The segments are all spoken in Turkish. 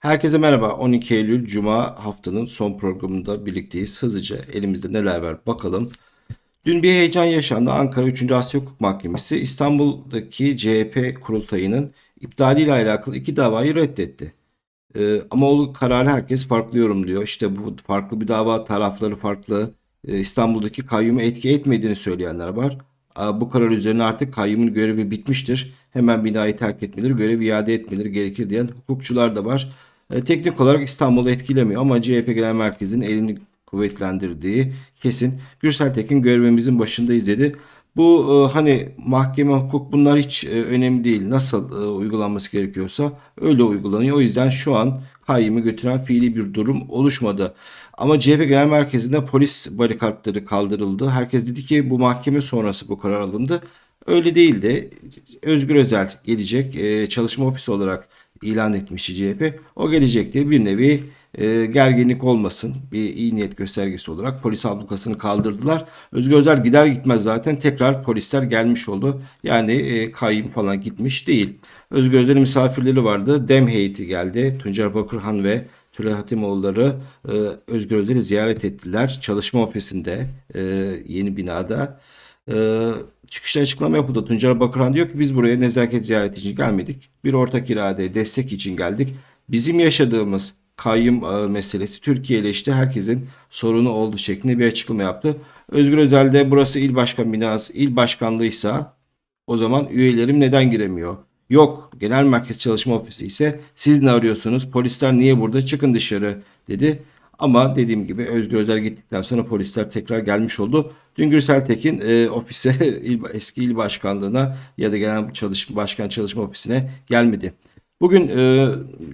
Herkese merhaba. 12 Eylül Cuma haftanın son programında birlikteyiz. Hızlıca elimizde neler var bakalım. Dün bir heyecan yaşandı. Ankara 3. Asya Hukuk Mahkemesi İstanbul'daki CHP kurultayının iptaliyle alakalı iki davayı reddetti. Ee, ama o kararı herkes farklı yorumluyor. İşte bu farklı bir dava tarafları farklı. Ee, İstanbul'daki kayyumu etki etmediğini söyleyenler var. Aa, Bu karar üzerine artık kayyumun görevi bitmiştir. Hemen binayı terk etmeleri, görevi iade etmeleri gerekir diyen hukukçular da var. E, teknik olarak İstanbul'u etkilemiyor ama CHP Genel Merkezi'nin elini kuvvetlendirdiği kesin. Gürsel Tekin görevimizin başındayız dedi. Bu e, hani mahkeme hukuk bunlar hiç e, önemli değil. Nasıl uygulanması gerekiyorsa öyle uygulanıyor. O yüzden şu an kayyımı götüren fiili bir durum oluşmadı. Ama CHP Genel Merkezi'nde polis barikatları kaldırıldı. Herkes dedi ki bu mahkeme sonrası bu karar alındı. Öyle değildi. Özgür Özel gelecek. çalışma ofisi olarak ilan etmişti CHP. O gelecek diye bir nevi e, gerginlik olmasın. Bir iyi niyet göstergesi olarak polis ablukasını kaldırdılar. Özgür Özel gider gitmez zaten tekrar polisler gelmiş oldu. Yani e, kayyum falan gitmiş değil. Özgür Özel'in misafirleri vardı. Dem heyeti geldi. Tuncer Bakırhan ve Tülay Hatimoğulları e, Özgür Özel'i ziyaret ettiler. Çalışma ofisinde e, yeni binada. E, çıkışta açıklama yapıldı. Tuncer Bakırhan diyor ki biz buraya nezaket ziyareti için gelmedik. Bir ortak iradeye destek için geldik. Bizim yaşadığımız kayyum e, meselesi Türkiye ile işte herkesin sorunu oldu şeklinde bir açıklama yaptı. Özgür Özel de burası il başkan binası, il başkanlığıysa o zaman üyelerim neden giremiyor? Yok, genel merkez çalışma ofisi ise siz ne arıyorsunuz? Polisler niye burada? Çıkın dışarı dedi. Ama dediğim gibi Özgür Özel gittikten sonra polisler tekrar gelmiş oldu. Dün Gürsel Tekin e, ofise il, eski il başkanlığına ya da genel çalışma başkan çalışma ofisine gelmedi. Bugün e,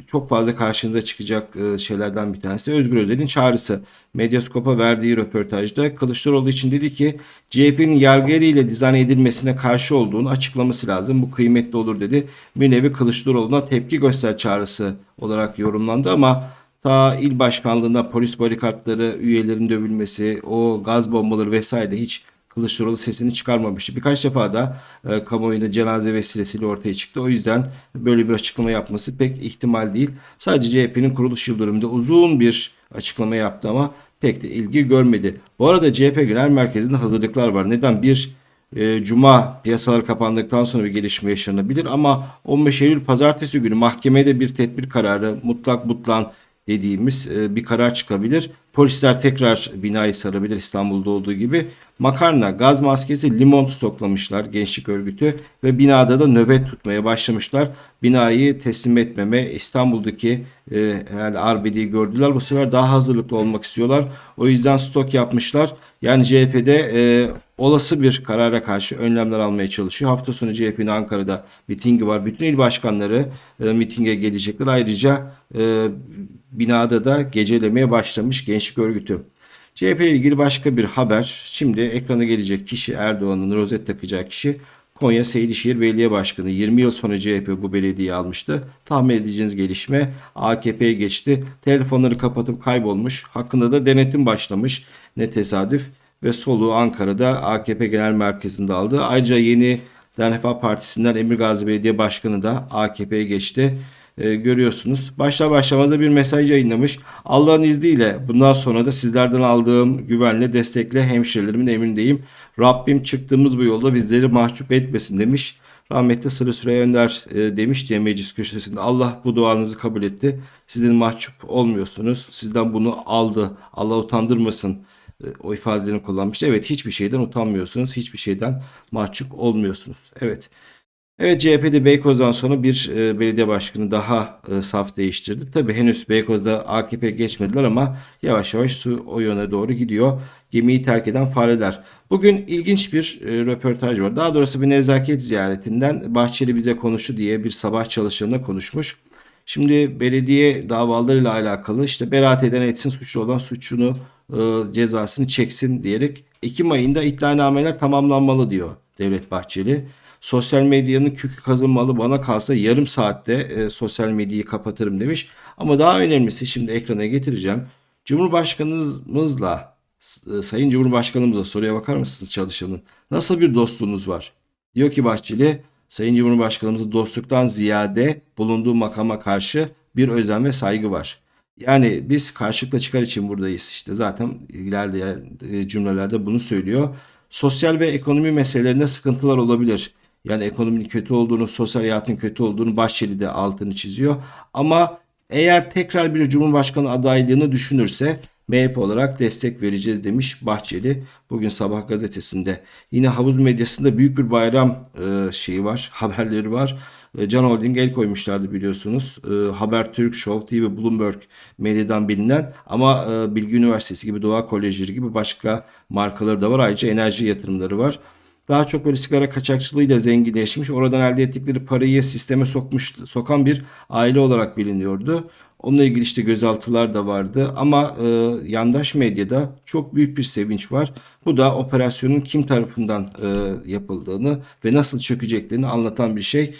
çok fazla karşınıza çıkacak e, şeylerden bir tanesi Özgür Özel'in çağrısı. Medyaskop'a verdiği röportajda Kılıçdaroğlu için dedi ki CHP'nin yargı eliyle dizayn edilmesine karşı olduğunu açıklaması lazım. Bu kıymetli olur dedi. Bir nevi Kılıçdaroğlu'na tepki göster çağrısı olarak yorumlandı ama ta il başkanlığında polis barikatları, üyelerin dövülmesi, o gaz bombaları vesaire hiç Kılıçdaroğlu sesini çıkarmamıştı. Birkaç defa da e, kamuoyunda cenaze vesilesiyle ortaya çıktı. O yüzden böyle bir açıklama yapması pek ihtimal değil. Sadece CHP'nin kuruluş yıl dönümünde uzun bir açıklama yaptı ama pek de ilgi görmedi. Bu arada CHP Genel Merkezi'nde hazırlıklar var. Neden? Bir e, Cuma piyasalar kapandıktan sonra bir gelişme yaşanabilir ama 15 Eylül pazartesi günü mahkemede bir tedbir kararı mutlak butlan dediğimiz e, bir karar çıkabilir. Polisler tekrar binayı sarabilir İstanbul'da olduğu gibi. Makarna, gaz maskesi, limon stoklamışlar gençlik örgütü ve binada da nöbet tutmaya başlamışlar. Binayı teslim etmeme İstanbul'daki e, herhalde arbediyi gördüler. Bu sefer daha hazırlıklı olmak istiyorlar. O yüzden stok yapmışlar. Yani CHP'de e, olası bir karara karşı önlemler almaya çalışıyor. Hafta sonu CHP'nin Ankara'da mitingi var. Bütün il başkanları e, mitinge gelecekler. Ayrıca e, binada da gecelemeye başlamış gençlik örgütü. CHP ile ilgili başka bir haber. Şimdi ekrana gelecek kişi Erdoğan'ın rozet takacağı kişi Konya Seydişehir Belediye Başkanı. 20 yıl sonra CHP bu belediyeyi almıştı. Tahmin edeceğiniz gelişme AKP'ye geçti. Telefonları kapatıp kaybolmuş. Hakkında da denetim başlamış. Ne tesadüf. Ve soluğu Ankara'da AKP Genel Merkezi'nde aldı. Ayrıca yeni Refah Partisi'nden Emir Gazi Belediye Başkanı da AKP'ye geçti e, görüyorsunuz. Başlar başlamaz da bir mesaj yayınlamış. Allah'ın izniyle bundan sonra da sizlerden aldığım güvenle destekle hemşirelerimin emrindeyim. Rabbim çıktığımız bu yolda bizleri mahcup etmesin demiş. Rahmetli Sıra Süreyya Önder e, demiş diye meclis köşesinde Allah bu duanızı kabul etti. Sizin mahcup olmuyorsunuz. Sizden bunu aldı. Allah utandırmasın e, o ifadelerini kullanmıştı. Evet hiçbir şeyden utanmıyorsunuz. Hiçbir şeyden mahcup olmuyorsunuz. Evet. Evet CHP'de Beykoz'dan sonra bir e, belediye başkanı daha e, saf değiştirdi. Tabi henüz Beykoz'da AKP geçmediler ama yavaş yavaş su o yöne doğru gidiyor. Gemiyi terk eden fareler. Bugün ilginç bir e, röportaj var. Daha doğrusu bir nezaket ziyaretinden Bahçeli bize konuştu diye bir sabah çalışanına konuşmuş. Şimdi belediye davalarıyla alakalı işte beraat eden etsin suçlu olan suçunu e, cezasını çeksin diyerek Ekim ayında iddianameler tamamlanmalı diyor Devlet Bahçeli. Sosyal medyanın kükü kazınmalı bana kalsa yarım saatte e, sosyal medyayı kapatırım demiş. Ama daha önemlisi şimdi ekrana getireceğim. Cumhurbaşkanımızla e, Sayın Cumhurbaşkanımıza soruya bakar mısınız çalışanın? Nasıl bir dostluğunuz var? Diyor ki Bahçeli Sayın Cumhurbaşkanımızın dostluktan ziyade bulunduğu makama karşı bir özen ve saygı var. Yani biz karşılıklı çıkar için buradayız. İşte zaten ilerleyen cümlelerde bunu söylüyor. Sosyal ve ekonomi meselelerinde sıkıntılar olabilir. Yani ekonominin kötü olduğunu, sosyal hayatın kötü olduğunu Bahçeli de altını çiziyor. Ama eğer tekrar bir Cumhurbaşkanı adaylığını düşünürse MHP olarak destek vereceğiz demiş Bahçeli bugün Sabah gazetesinde. Yine havuz medyasında büyük bir bayram e, şeyi var, haberleri var. E, Can Holding el koymuşlardı biliyorsunuz. E, Habertürk, Show TV, Bloomberg medyadan bilinen ama e, Bilgi Üniversitesi gibi, Doğa Kolejleri gibi başka markaları da var. Ayrıca enerji yatırımları var. Daha çok böyle sigara kaçakçılığıyla zenginleşmiş, oradan elde ettikleri parayı sisteme sokmuş, sokan bir aile olarak biliniyordu. Onunla ilgili işte gözaltılar da vardı ama e, yandaş medyada çok büyük bir sevinç var. Bu da operasyonun kim tarafından e, yapıldığını ve nasıl çökeceklerini anlatan bir şey.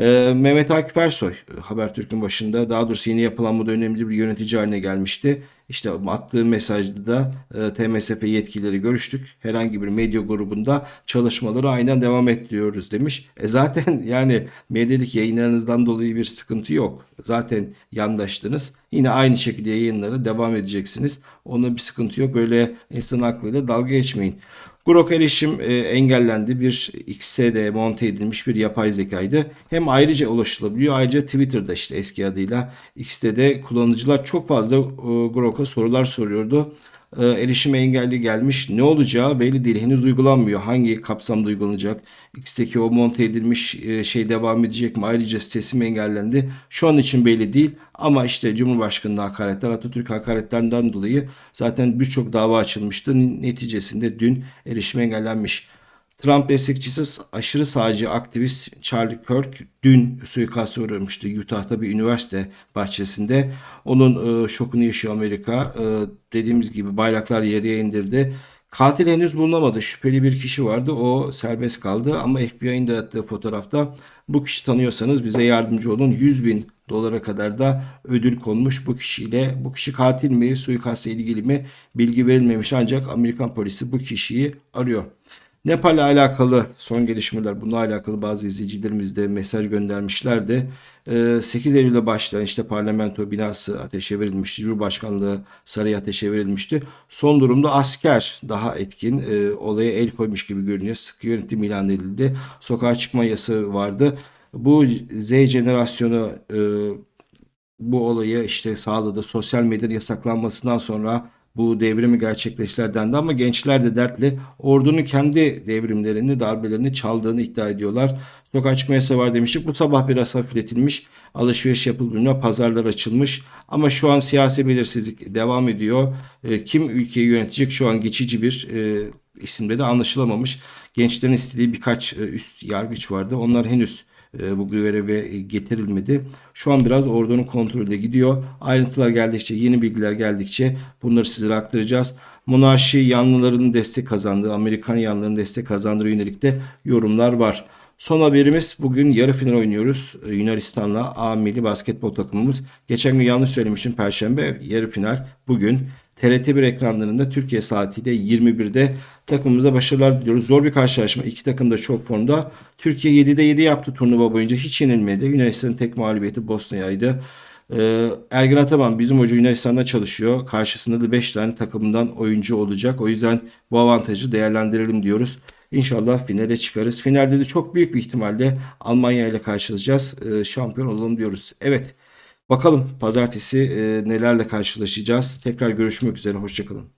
Ee, Mehmet Akif Ersoy e, Habertürk'ün başında daha doğrusu yeni yapılanmada önemli bir yönetici haline gelmişti. İşte attığı mesajda da e, TMSP yetkilileri görüştük. Herhangi bir medya grubunda çalışmaları aynen devam ettiriyoruz demiş. E zaten yani medyadaki yayınlarınızdan dolayı bir sıkıntı yok. Zaten yandaştınız. Yine aynı şekilde yayınlara devam edeceksiniz. Onda bir sıkıntı yok. Böyle insan aklıyla dalga geçmeyin. Grok erişim e, engellendi. Bir XSD monte edilmiş bir yapay zekaydı. Hem ayrıca ulaşılabiliyor. Ayrıca Twitter'da işte eski adıyla XSD kullanıcılar çok fazla e, Grok'a sorular soruyordu. E, erişim engelli gelmiş. Ne olacağı belli değil. Henüz uygulanmıyor. Hangi kapsamda uygulanacak? X'teki o monte edilmiş e, şey devam edecek mi? Ayrıca sitesi mi engellendi? Şu an için belli değil. Ama işte Cumhurbaşkanı'na hakaretler, Atatürk hakaretlerinden dolayı zaten birçok dava açılmıştı. Neticesinde dün erişim engellenmiş. Trump destekçisi aşırı sağcı aktivist Charlie Kirk dün suikasta uğramıştı Utah'ta bir üniversite bahçesinde. Onun e, şokunu yaşıyor Amerika. E, dediğimiz gibi bayraklar yere indirdi. Katil henüz bulunamadı. Şüpheli bir kişi vardı. O serbest kaldı ama FBI'nin de attığı fotoğrafta bu kişi tanıyorsanız bize yardımcı olun. 100 bin dolara kadar da ödül konmuş bu kişiyle. Bu kişi katil mi, suikastla ilgili mi bilgi verilmemiş ancak Amerikan polisi bu kişiyi arıyor. Nepal'le alakalı son gelişmeler, bununla alakalı bazı izleyicilerimiz de mesaj göndermişlerdi. 8 Ee, Eylül'de başlayan işte parlamento binası ateşe verilmişti. Cumhurbaşkanlığı sarayı ateşe verilmişti. Son durumda asker daha etkin e, olaya el koymuş gibi görünüyor. Sıkı yönetim ilan edildi. Sokağa çıkma yasağı vardı. Bu Z jenerasyonu e, bu olayı işte sağladı. Sosyal medya yasaklanmasından sonra bu devrimi gerçekleştiler ama gençler de dertli. Ordunun kendi devrimlerini, darbelerini çaldığını iddia ediyorlar. Sokağa çıkma yasağı var demiştik. Bu sabah biraz hafifletilmiş. Alışveriş yapılmıyor, pazarlar açılmış. Ama şu an siyasi belirsizlik devam ediyor. E, kim ülkeyi yönetecek şu an geçici bir e, isimde de anlaşılamamış. Gençlerin istediği birkaç e, üst yargıç vardı. Onlar henüz e, bu göreve getirilmedi. Şu an biraz ordunun kontrolünde gidiyor. Ayrıntılar geldikçe, yeni bilgiler geldikçe bunları sizlere aktaracağız. Monarşi yanlılarının destek kazandığı, Amerikan yanlılarının destek kazandığı yönelik de yorumlar var. Son haberimiz bugün yarı final oynuyoruz. Ee, Yunanistan'la A milli basketbol takımımız. Geçen gün yanlış söylemiştim. Perşembe yarı final bugün. TRT1 ekranlarında Türkiye saatiyle 21'de takımımıza başarılar diliyoruz. Zor bir karşılaşma. İki takım da çok formda. Türkiye 7'de 7 yaptı turnuva boyunca. Hiç yenilmedi. Yunanistan'ın tek mağlubiyeti Bosna'ydı. Ee, Ergin Ataman bizim hoca Yunanistan'da çalışıyor. Karşısında da 5 tane takımından oyuncu olacak. O yüzden bu avantajı değerlendirelim diyoruz. İnşallah finale çıkarız. Finalde de çok büyük bir ihtimalle Almanya ile karşılaşacağız. Ee, şampiyon olalım diyoruz. Evet. Bakalım pazartesi e, nelerle karşılaşacağız. Tekrar görüşmek üzere. Hoşçakalın.